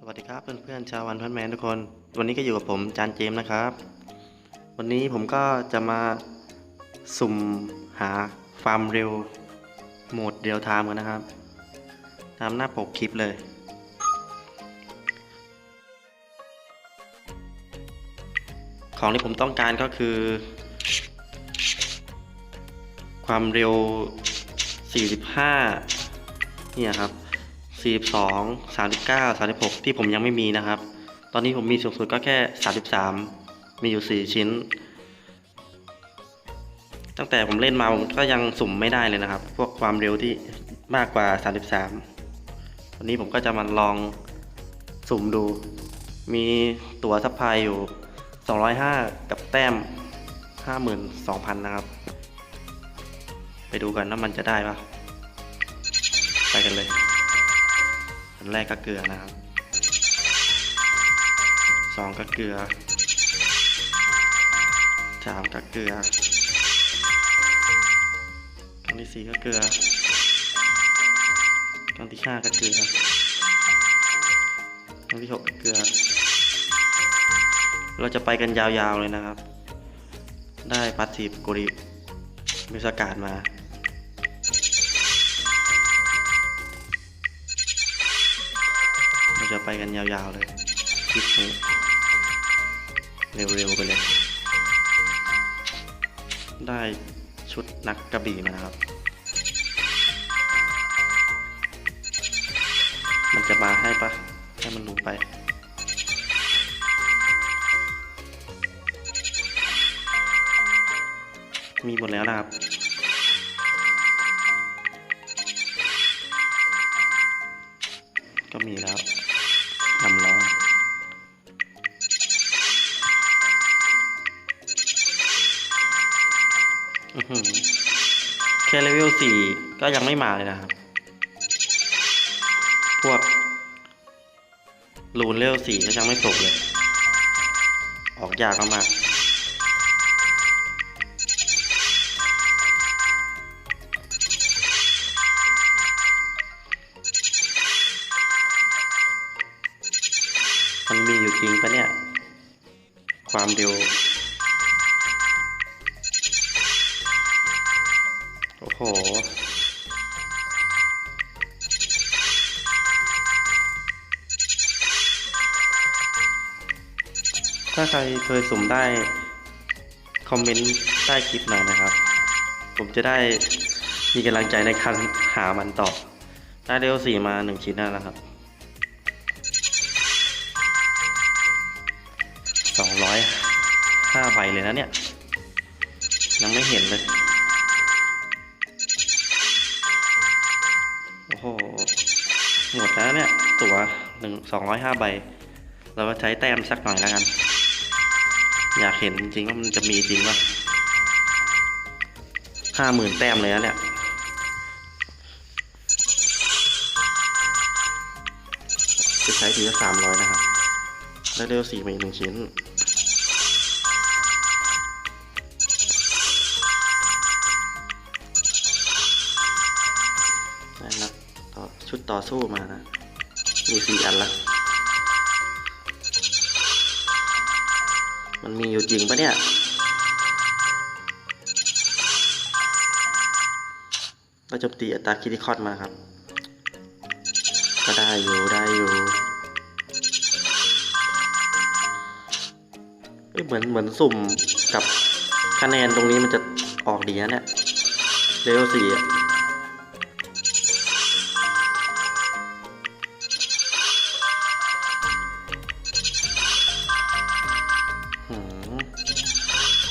สวัสดีครับเพื่อนๆชาววันพันแมนทุกคน วันนี้ก็อยู่กับผมจานเจมส์นะครับ วันนี้ผมก็จะมาสุ่มหาฟาร์มเร็วโหมดเรียลไทม์กันนะครับ ตามหน้าปกคลิปเลย ของที่ผมต้องการก็คือ ความเร็ว 45 เนี่ยครับ 42 39 36ที่ผมยังไม่มีนะครับ ตอนนี้ผมมีสูงสุดก็แค่33มีอยู่4ชิ้น ตั้งแต่ผมเล่นมาผมก็ยังสุ่มไม่ได้เลยนะครับ พวกความเร็วที่มากกว่า33วันนี้ผมก็จะมาลองสุ่มดู มีตั๋วซัพพลายอยู่205กับแต้ม52,000นะครับ ไปดูกันว่ามันจะได้ปะไปกันเลย แรกก็เกลือนะครับสองก็เกลือสามก็เกลือครั้งที่สี่ก็เกลือครั้งที่ห้าก็เกลือครั้งที่หกก็เกลือ เราจะไปกันยาวๆเลยนะครับ ได้พัสซีฟกุริมิสการมา ไปกันยาวๆเลยคลิปนี้เร็วๆไปเลย ได้ชุดนักกระบี่มานะครับ มันจะมาให้ปะให้มันรู้ไปมีหมดแล้วนะครับ ก็มีแล้ว นำลองอื้อหือแค่เลเวลสี่ก็ยังไม่มาเลยนะครับ พวกรูนเลเวลสี่ก็ยังไม่ตกเลย ออกยากมากๆ ความเร็ว โอ้โห ถ้าใครเคยสุ่มได้ คอมเมนต์ใต้คลิปหน่อยนะครับ ผมจะได้มีกำลังใจในการหามันต่อ ได้เร็วสี่มาหนึ่งชิ้นแล้วนะครับ ห้าใบเลยนะเนี่ย ยังไม่เห็นเลย โอ้โห หมดแล้วเนี่ย ตั๋วหนึ่งสองร้อยห้าใบ เราก็ใช้แต้มสักหน่อยแล้วกัน อยากเห็นจริงว่ามันจะมีจริงป่ะห้าหมื่นแต้มเลยนะเนี่ยจะใช้ทีละสามร้อยนะครับ แล้วเร็วสี่มาอีกหนึ่งชิ้น ต่อสู้มานะมีสี่อันละมันมีอยู่จริงปะเนี่ยก็โจมตีอัตราคิติคอดมาครับ ก็ได้อยู่ได้อยู่เอ้ยเหมือนเหมือนสุ่มกับคะแนนตรงนี้มันจะออกดีนะเนี่ยเลเวลสี่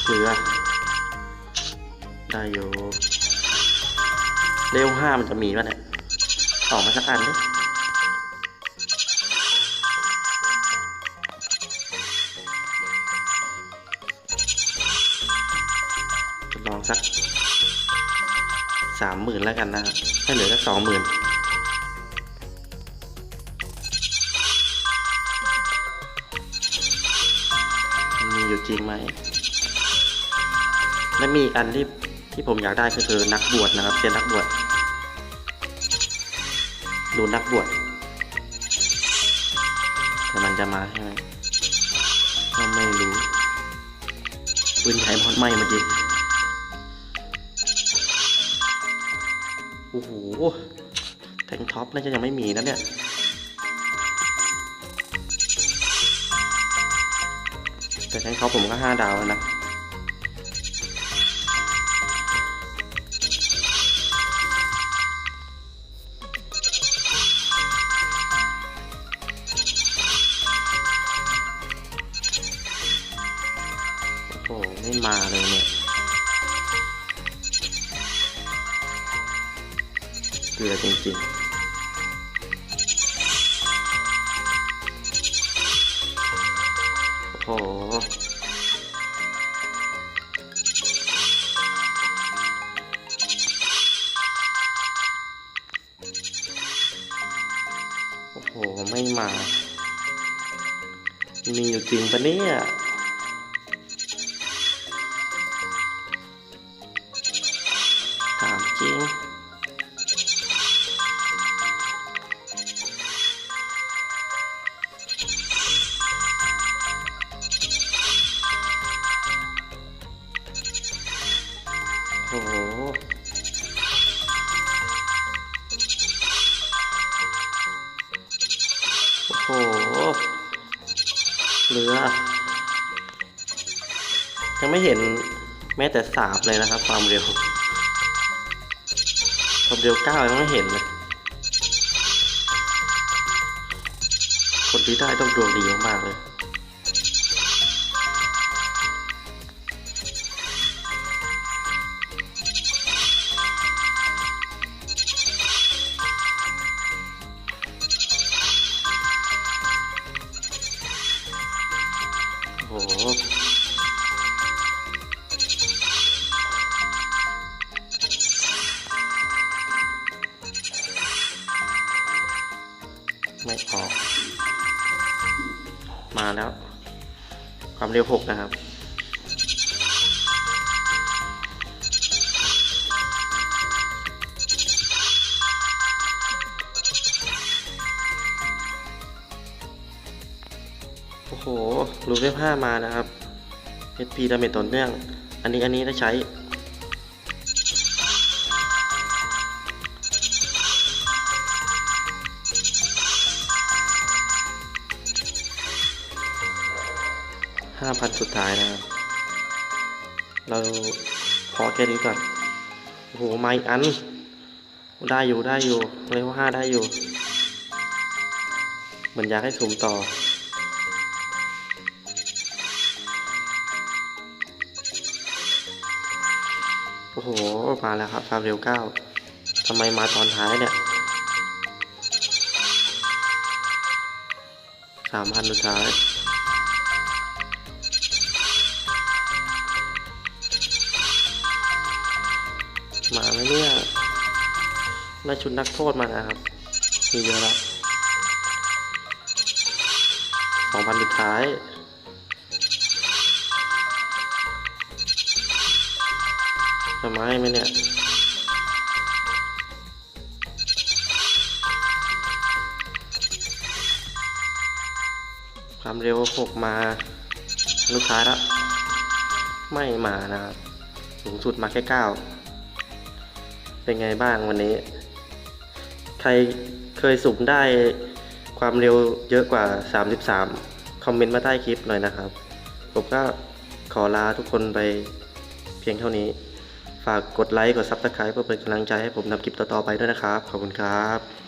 เกลือ ได้อยู่เลเวลห้ามันจะมีป่ะเนี่ยออกมาสักอันดิลองสักสามหมื่นแล้วกันนะครับให้เหลือสักสองหมื่นมีอยู่จริงไหม และมีอีกอันที่ที่ผมอยากได้ก็คือนักบวชนะครับเป็นนักบวชดูนักบวชแต่มันจะมาใช่ไหมก็ไม่รู้ปืนใช้พอดไหมเมื่อกี้โอ้โหแทงท็อปน่าจะยังไม่มีนะเนี่ยแต่แทงท็อปผมก็ห้าดาวแล้วนะ โอ้โหไม่มาเลยเนี่ย เกลือจริงๆโอ้โหโอ้โห ไม่มา มีอยู่จริงปะเนี่ย จริงโอ้โหโอ้โหเรือยังไม่เห็นแม้แต่สาบเลยนะครับ ความเร็ว ควเดียวเก้ายังไม่เห็นเลย คนที่ได้ต้องดวงดีมากๆเลย ไม่ออก มาแล้ว ความเร็วหกนะครับ โอ้โหรูปเวฟห้ามานะครับ HP ดาเมจต่อเนื่อง อันนี้อันนี้ได้ใช้ ห้าพันสุดท้ายนะครับ เราพอแค่นี้ก่อนโอ้โหไมาอีกอัน ได้อยู่ได้อยู่เลเวลห้าได้อยู่ เหมือนอยากให้สูมต่อ โอ้โห มาแล้วครับความเร็วเก้าทำไมมาตอนท้ายเนี่ยสามพันสุดท้าย มาไหมเนี่ยได้ชุดนักโทษมานะครับมีเยอะแล้วสองพันสุดท้ายจะมาให้ไหมเนี่ยความเร็วหกมาลูกท้าแล้วไม่มานะครับ สูงสุดมาแค่เก้า เป็นไงบ้างวันนี้ ใครเคยสุ่มได้ความเร็วเยอะกว่า 33 คอมเมนต์มาใต้คลิปหน่อยนะครับ ผมก็ขอลาทุกคนไปเพียงเท่านี้ ฝากกดไลค์ กด Subscribe เพื่อเป็นกำลังใจให้ผมทำคลิปต่อๆไปด้วยนะครับ ขอบคุณครับ